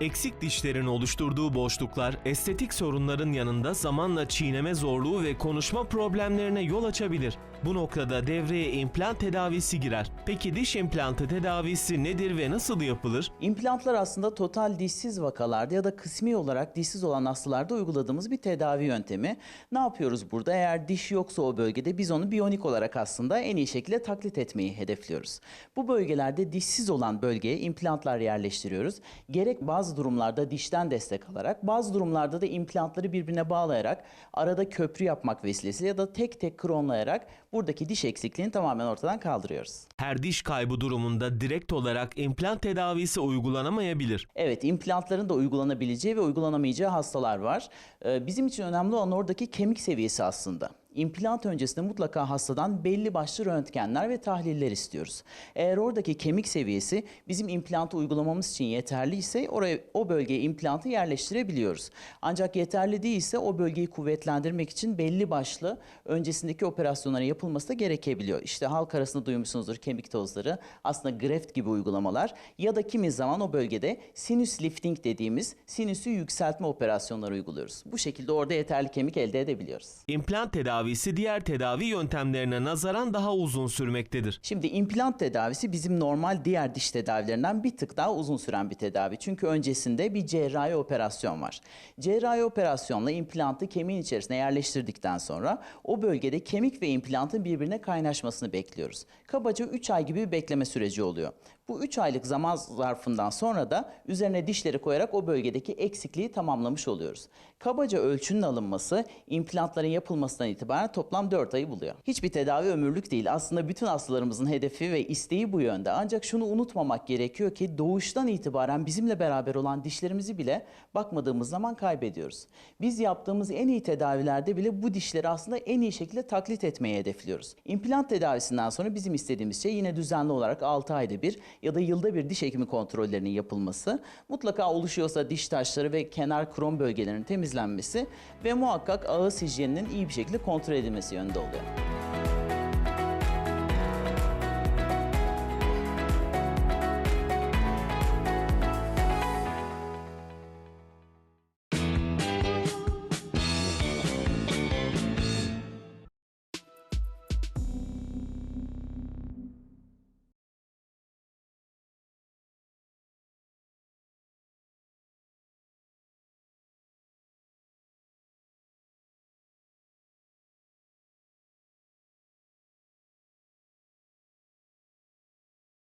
Eksik dişlerin oluşturduğu boşluklar estetik sorunların yanında zamanla çiğneme zorluğu ve konuşma problemlerine yol açabilir. Bu noktada devreye implant tedavisi girer. Peki diş implantı tedavisi nedir ve nasıl yapılır? İmplantlar aslında total dişsiz vakalarda ya da kısmi olarak dişsiz olan hastalarda uyguladığımız bir tedavi yöntemi. Ne yapıyoruz burada? Eğer diş yoksa o bölgede biz onu biyonik olarak aslında en iyi şekilde taklit etmeyi hedefliyoruz. Bu bölgelerde dişsiz olan bölgeye implantlar yerleştiriyoruz. Gerek bazı durumlarda dişten destek alarak, bazı durumlarda da implantları birbirine bağlayarak arada köprü yapmak vesilesiyle ya da tek tek kronlayarak buradaki diş eksikliğini tamamen ortadan kaldırıyoruz. Her diş kaybı durumunda direkt olarak implant tedavisi uygulanamayabilir. Evet, implantların da uygulanabileceği ve uygulanamayacağı hastalar var. Ee, Bizim için önemli olan oradaki kemik seviyesi aslında. İmplant öncesinde mutlaka hastadan belli başlı röntgenler ve tahliller istiyoruz. Eğer oradaki kemik seviyesi bizim implantı uygulamamız için yeterliyse oraya o bölgeye implantı yerleştirebiliyoruz. Ancak yeterli değilse o bölgeyi kuvvetlendirmek için belli başlı öncesindeki operasyonların yapılması da gerekebiliyor. İşte halk arasında duymuşsunuzdur kemik tozları, aslında graft gibi uygulamalar ya da kimi zaman o bölgede sinüs lifting dediğimiz sinüsü yükseltme operasyonları uyguluyoruz. Bu şekilde orada yeterli kemik elde edebiliyoruz. İmplant tedavisi diğer tedavi yöntemlerine nazaran daha uzun sürmektedir. Şimdi implant tedavisi bizim normal diğer diş tedavilerinden bir tık daha uzun süren bir tedavi. Çünkü öncesinde bir cerrahi operasyon var. Cerrahi operasyonla implantı kemiğin içerisine yerleştirdikten sonra o bölgede kemik ve implantın birbirine kaynaşmasını bekliyoruz. Kabaca 3 ay gibi bir bekleme süreci oluyor. Bu 3 aylık zaman zarfından sonra da üzerine dişleri koyarak o bölgedeki eksikliği tamamlamış oluyoruz. Kabaca ölçünün alınması implantların yapılmasından itibaren toplam 4 ayı buluyor. Hiçbir tedavi ömürlük değil. Aslında bütün hastalarımızın hedefi ve isteği bu yönde. Ancak şunu unutmamak gerekiyor ki doğuştan itibaren bizimle beraber olan dişlerimizi bile bakmadığımız zaman kaybediyoruz. Biz yaptığımız en iyi tedavilerde bile bu dişleri aslında en iyi şekilde taklit etmeyi hedefliyoruz. İmplant tedavisinden sonra bizim istediğimiz şey yine düzenli olarak 6 ayda bir ya da yılda bir diş hekimi kontrollerinin yapılması, mutlaka oluşuyorsa diş taşları ve kenar krom bölgelerinin temizlenmesi ve muhakkak ağız hijyeninin iyi bir şekilde kontrol tredi me si e ndodhja.